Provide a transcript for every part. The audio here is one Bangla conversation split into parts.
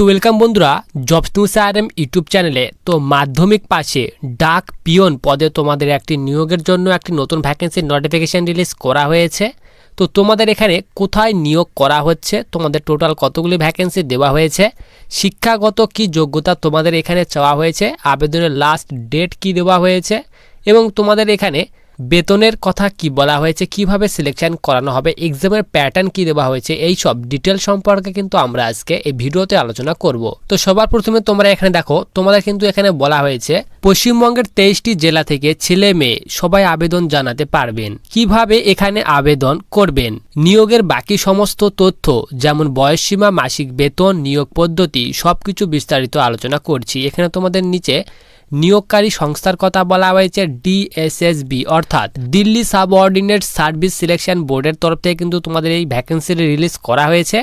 তো ওয়েলকাম বন্ধুরা jobs news R M YouTube চ্যানেলে তো মাধ্যমিক পাশে ডাক পিয়ন পদে তোমাদের একটি নিয়োগের জন্য একটি নতুন ভ্যাকেন্সির নোটিফিকেশান রিলিজ করা হয়েছে। তো তোমাদের এখানে কোথায় নিয়োগ করা হচ্ছে, তোমাদের টোটাল কতগুলি ভ্যাকেন্সি দেওয়া হয়েছে, শিক্ষাগত কি যোগ্যতা তোমাদের এখানে চাওয়া হয়েছে, আবেদনের লাস্ট ডেট কি দেওয়া হয়েছে, এবং তোমাদের এখানে বেতনের কথা কি বলা হয়েছে, কীভাবে সিলেকশন করানো হবে এক্সামের প্যাটার্ন কি দেওয়া হয়েছে, এই সব ডিটেল সম্পর্কে কিন্তু আমরা আজকে এই ভিডিওতে আলোচনা করব। তো সবার প্রথমে তোমরা এখানে দেখো, তোমাদের কিন্তু এখানে বলা হয়েছে, পশ্চিমবঙ্গের তেইশটি জেলা থেকে ছেলে মেয়ে সবাই আবেদন জানাতে পারবেন। কীভাবে এখানে আবেদন করবেন? নিয়োগের বাকি সমস্ত তথ্য, যেমন বয়সসীমা, মাসিক বেতন, নিয়োগ পদ্ধতি, সবকিছু বিস্তারিত আলোচনা করছি। এখানে তোমাদের নিচে নিয়োগকারী সংস্থার কথা বলা হয়েছে ডিএসএসবি, অর্থাৎ দিল্লি সাবঅর্ডিনেট সার্ভিস সিলেকশন বোর্ডের তরফ থেকে কিন্তু তোমাদের এই ভ্যাকেন্সি রিলিজ করা হয়েছে।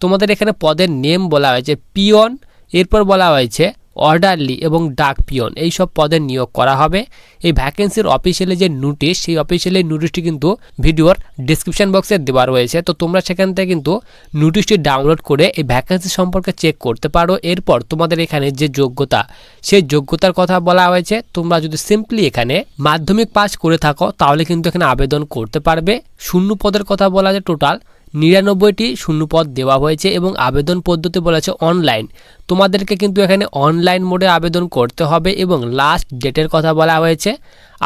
তোমাদের এখানে পদের নেম বলা হয়েছে পিওন এরপর বলা হয়েছে অর্ডারলি এবং ডাক পিয়ন, এই সব পদে নিয়োগ করা হবে। এই ভ্যাকেন্সির অফিসিয়ালি যে নোটিশ সেই অফিসিয়ালি নোটিশটি কিন্তু ভিডিওর ডিসক্রিপশন বক্সে দেওয়া রয়েছে। তো তোমরা সেখান থেকে কিন্তু নোটিশটি ডাউনলোড করে এই ভ্যাকেন্সি সম্পর্কে চেক করতে পারো। এরপর তোমাদের এখানে যে যোগ্যতা, সেই যোগ্যতার কথা বলা হয়েছে। তোমরা যদি সিম্পলি এখানে মাধ্যমিক পাস করে থাকো, তাহলে কিন্তু এখানে আবেদন করতে পারবে। শূন্য পদের কথা বলা যায় টোটাল নিরানব্বইটি শূন্যপদ দেওয়া হয়েছে এবং আবেদন পদ্ধতি বলেছে অনলাইন। তোমাদেরকে কিন্তু এখানে অনলাইন মোডে আবেদন করতে হবে এবং লাস্ট ডেটের কথা বলা হয়েছে,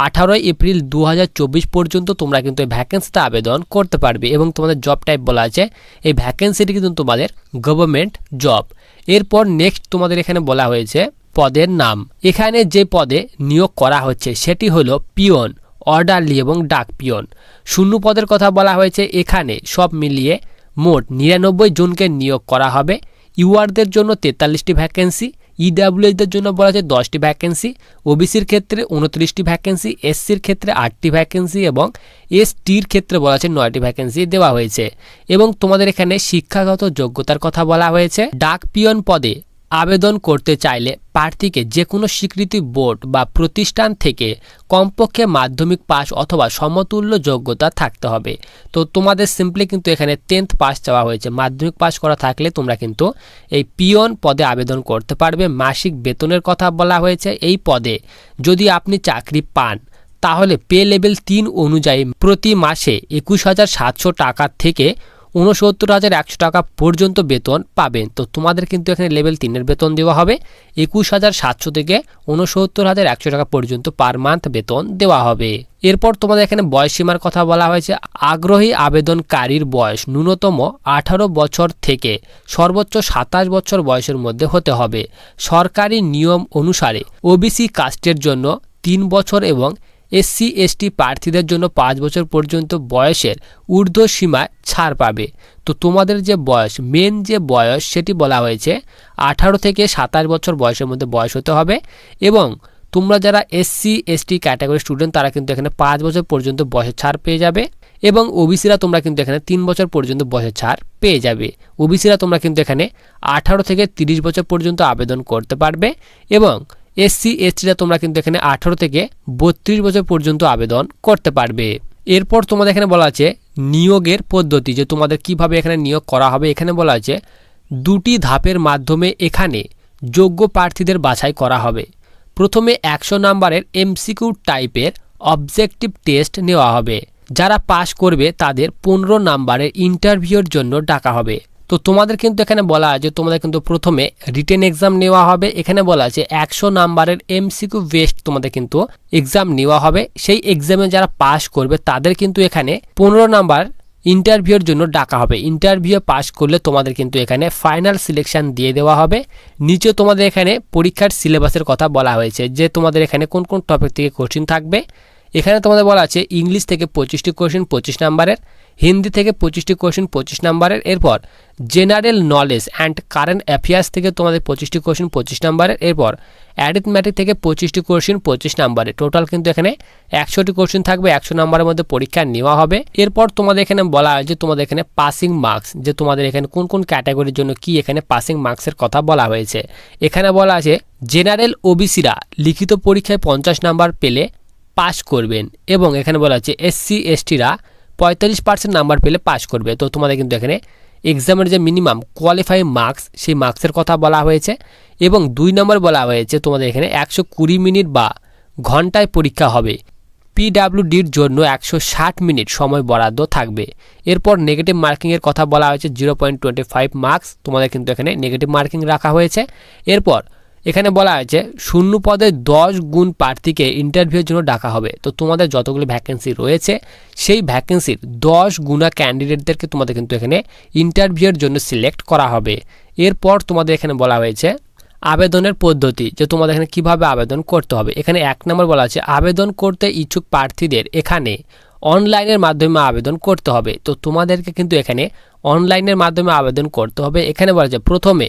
আঠারোই এপ্রিল দু হাজার চব্বিশ পর্যন্ত তোমরা কিন্তু এই ভ্যাকেন্সিতে আবেদন করতে পারবে এবং তোমাদের জব টাইপ বলা আছে, এই ভ্যাকেন্সিটি কিন্তু তোমাদের গভর্নমেন্ট জব এরপর নেক্সট তোমাদের এখানে বলা হয়েছে পদের নাম। এখানে যে পদে নিয়োগ করা হচ্ছে, সেটি হলো পিয়ন অর্ডারলি এবং ডাক পিয়ন। শূন্য পদের কথা বলা হয়েছে, এখানে সব মিলিয়ে মোট নিরানব্বই জনকে নিয়োগ করা হবে। ইউআরদের জন্য তেতাল্লিশটি ভ্যাকেন্সি ইডাব্লিউএসদের জন্য বলা হয়েছে দশটি ভ্যাকেন্সি, ওবিসির ক্ষেত্রে উনত্রিশটি ভ্যাকেন্সি, এসসির ক্ষেত্রে আটটি ভ্যাকেন্সি এবং এসটির ক্ষেত্রে বলা হয়েছে নয়টি ভ্যাকেন্সি দেওয়া হয়েছে। এবং তোমাদের এখানে শিক্ষাগত যোগ্যতার কথা বলা হয়েছে। ডাক পিয়ন পদে আবেদন করতে চাইলে প্রার্থীকে যে কোনো স্বীকৃতি বোর্ড বা প্রতিষ্ঠান থেকে কমপক্ষে মাধ্যমিক পাস অথবা সমতুল্য যোগ্যতা থাকতে হবে। তো তোমাদের সিম্পলি কিন্তু এখানে টেন্থ পাস চাওয়া হয়েছে। মাধ্যমিক পাস করা থাকলে তোমরা কিন্তু এই পিয়ন পদে আবেদন করতে পারবে। মাসিক বেতনের কথা বলা হয়েছে। এই পদে যদি আপনি চাকরি পান, তাহলে পে লেভেল তিন অনুযায়ী প্রতি মাসে একুশ হাজার সাতশো টাকা থেকে উনসত্তর হাজার একশো টাকা পর্যন্ত বেতন পাবেন। তো তোমাদের কিন্তু এখানে লেভেল তিনের বেতন দেওয়া হবে। একুশ হাজার সাতশো থেকে উনসত্তর হাজার একশো টাকা পর্যন্ত পার মান্থ বেতন দেওয়া হবে। এরপর তোমাদের এখানে বয়সসীমার কথা বলা হয়েছে। আগ্রহী আবেদনকারীর বয়স ন্যূনতম আঠারো বছর থেকে সর্বোচ্চ সাতাশ বছর বয়সের মধ্যে হতে হবে। সরকারি নিয়ম অনুসারে ওবিসি কাস্টের জন্য তিন বছর এবং এসসি, এসটি প্রার্থীদের জন্য পাঁচ বছর পর্যন্ত বয়সের ঊর্ধ্ব সীমায় ছাড় পাবে। তো তোমাদের যে বয়স মেন যে বয়স, সেটি বলা হয়েছে আঠারো থেকে সাতাশ বছর বয়সের মধ্যে বয়স হতে হবে এবং তোমরা যারা এসসি, এসটি ক্যাটাগরি স্টুডেন্ট, তারা কিন্তু এখানে পাঁচ বছর পর্যন্ত বয়সের ছাড় পেয়ে যাবে এবং ওবিসিরা তোমরা কিন্তু এখানে তিন বছর পর্যন্ত বয়সের ছাড় পেয়ে যাবে। ওবিসিরা তোমরা কিন্তু এখানে আঠারো থেকে তিরিশ বছর পর্যন্ত আবেদন করতে পারবে এবং এসসি, এসটিরা তোমরা কিন্তু এখানে আঠারো থেকে বত্রিশ বছর পর্যন্ত আবেদন করতে পারবে। এরপর তোমাদের এখানে বলা আছে নিয়োগের পদ্ধতি, যে তোমাদের কীভাবে এখানে নিয়োগ করা হবে। এখানে বলা আছে দুটি ধাপের মাধ্যমে এখানে যোগ্য প্রার্থীদের বাছাই করা হবে। প্রথমে একশো নাম্বারের এমসিকিউ টাইপের অবজেক্টিভ টেস্ট নেওয়া হবে। যারা পাশ করবে তাদের পনেরো নাম্বারের ইন্টারভিউর জন্য ডাকা হবে। তো তোমাদের কিন্তু এখানে বলা আছে, তোমাদের কিন্তু প্রথমে রিটেন এক্সাম নেওয়া হবে। এখানে বলা আছে একশো নাম্বারের এমসিকিউ বেস্ট তোমাদের কিন্তু এক্সাম নেওয়া হবে। সেই এক্সামে যারা পাস করবে, তাদের কিন্তু এখানে পনেরো নাম্বার ইন্টারভিউর জন্য ডাকা হবে। ইন্টারভিউ পাস করলে তোমাদের কিন্তু এখানে ফাইনাল সিলেকশন দিয়ে দেওয়া হবে। নিচে তোমাদের এখানে পরীক্ষার সিলেবাসের কথা বলা হয়েছে যে তোমাদের এখানে কোন কোন টপিক থেকে কোশ্চিন থাকবে। এখানে তোমাদের বলা আছে ইংলিশ থেকে পঁচিশটি কোশ্চেন পঁচিশ নাম্বারের। হিন্দি থেকে পঁচিশটি কোশ্চেন পঁচিশ নাম্বারের। এরপর general knowledge and current affairs থেকে তোমাদের পঁচিশটি কোশ্চেন পঁচিশ নাম্বারের। এরপর অ্যারিথম্যাটিক থেকে পঁচিশটি কোশ্চেন পঁচিশ নাম্বারে টোটাল কিন্তু এখানে একশোটি কোশ্চেন থাকবে, একশো নাম্বারের মধ্যে পরীক্ষা নেওয়া হবে। এরপর তোমাদের এখানে বলা হয় যে তোমাদের এখানে পাসিং মার্কস যে তোমাদের এখানে কোন কোন ক্যাটাগরির জন্য কি এখানে পাসিং মার্কসের কথা বলা হয়েছে। এখানে বলা আছে জেনারেল ওবিসিরা লিখিত পরীক্ষায় পঞ্চাশ নাম্বার পেলে পাস করবেন। এবং এখানে বলা হচ্ছে এসসি এসটিরা পঁয়তাল্লিশ পার্সেন্ট নাম্বার পেলে পাস করবে। তো তোমাদের কিন্তু এখানে এক্সামের যে মিনিমাম কোয়ালিফাই মার্কস সেই মার্কসের কথা বলা হয়েছে এবং দুই নম্বর বলা হয়েছে তোমাদের এখানে একশো কুড়ি মিনিট বা ঘন্টায় পরীক্ষা হবে। পিডাব্লিউডির জন্য একশো ষাট মিনিট সময় বরাদ্দ থাকবে। এরপর নেগেটিভ মার্কিংয়ের কথা বলা হয়েছে zero point twenty five marks তোমাদের কিন্তু এখানে নেগেটিভ মার্কিং রাখা হয়েছে। এরপর এখানে বলা হয়েছে শূন্য পদে দশ গুণ প্রার্থীকে ইন্টারভিউর জন্য ডাকা হবে। তো তোমাদের যতগুলো ভ্যাকেন্সি রয়েছে, সেই ভ্যাকেন্সির দশ গুণা ক্যান্ডিডেটদেরকে তোমাদের কিন্তু এখানে ইন্টারভিউর জন্য সিলেক্ট করা হবে। এরপর তোমাদের এখানে বলা হয়েছে, আবেদনের পদ্ধতি, যে তোমাদের এখানে কীভাবে আবেদন করতে হবে। এখানে এক নম্বর বলা আছে, আবেদন করতে ইচ্ছুক প্রার্থীদের এখানে অনলাইনের মাধ্যমে আবেদন করতে হবে। তো তোমাদেরকে কিন্তু এখানে অনলাইনের মাধ্যমে আবেদন করতে হবে। এখানে বলা আছে, প্রথমে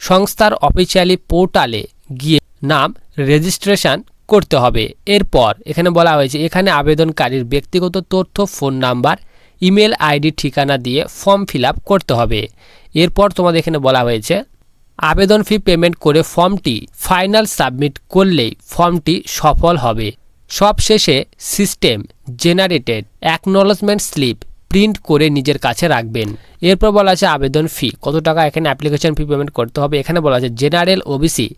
সংস্থার অফিসিয়ালি পোর্টালে গিয়ে নাম রেজিস্ট্রেশন করতে হবে। এরপর এখানে বলা হয়েছে, এখানে আবেদনকারীর ব্যক্তিগত তথ্য ফোন নাম্বার ইমেল আইডি ঠিকানা দিয়ে ফর্ম ফিল করতে হবে। এরপর তোমাদের এখানে বলা হয়েছে, আবেদন ফি পেমেন্ট করে ফর্মটি ফাইনাল সাবমিট করলেই ফর্মটি সফল হবে। সবশেষে system generated acknowledgement slip print করে নিজের কাছে রাখবেন। এরপর বলা আছে আবেদন ফি কত টাকা এখানে অ্যাপ্লিকেশন ফি পেমেন্ট করতে হবে? এখানে বলা আছে জেনারেল ওবিসি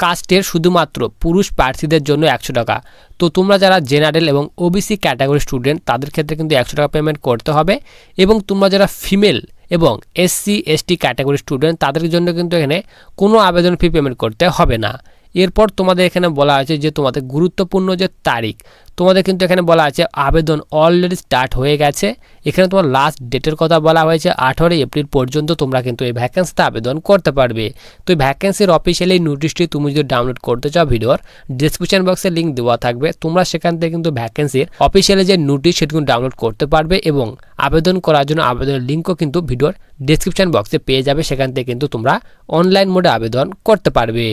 কাস্টের শুধুমাত্র পুরুষ প্রার্থীদের জন্য একশো টাকা। তো তোমরা যারা জেনারেল এবং ওবিসি ক্যাটাগরি স্টুডেন্ট তাদের ক্ষেত্রে কিন্তু একশো টাকা পেমেন্ট করতে হবে এবং তোমরা যারা ফিমেল এবং এসসি এসটি ক্যাটাগরি স্টুডেন্ট তাদের জন্য কিন্তু এখানে কোনো আবেদন ফি পেমেন্ট করতে হবে না। এরপর তোমাদের এখানে বলা আছে যে তোমাদের গুরুত্বপূর্ণ যে তারিখ, তোমাদের কিন্তু এখানে বলা আছে আবেদন অলরেডি স্টার্ট হয়ে গেছে। এখানে তোমার লাস্ট ডেটের কথা বলা হয়েছে, আঠারোই এপ্রিল পর্যন্ত তোমরা কিন্তু এই ভ্যাকেন্সিতে আবেদন করতে পারবে। তো এই ভ্যাকেন্সির অফিসিয়ালি নোটিশটি তুমি যদি ডাউনলোড করতে চাও ভিডিওর ডিসক্রিপশন বক্সে লিঙ্ক দেওয়া থাকবে। তোমরা সেখান থেকে কিন্তু ভ্যাকেন্সির অফিসিয়ালি যে নোটিশ সেটি কিন্তু ডাউনলোড করতে পারবে এবং আবেদন করার জন্য আবেদনের লিঙ্কও কিন্তু ভিডিওর ডিসক্রিপশন বক্সে পেয়ে যাবে। সেখান থেকে কিন্তু তোমরা অনলাইন মোডে আবেদন করতে পারবে।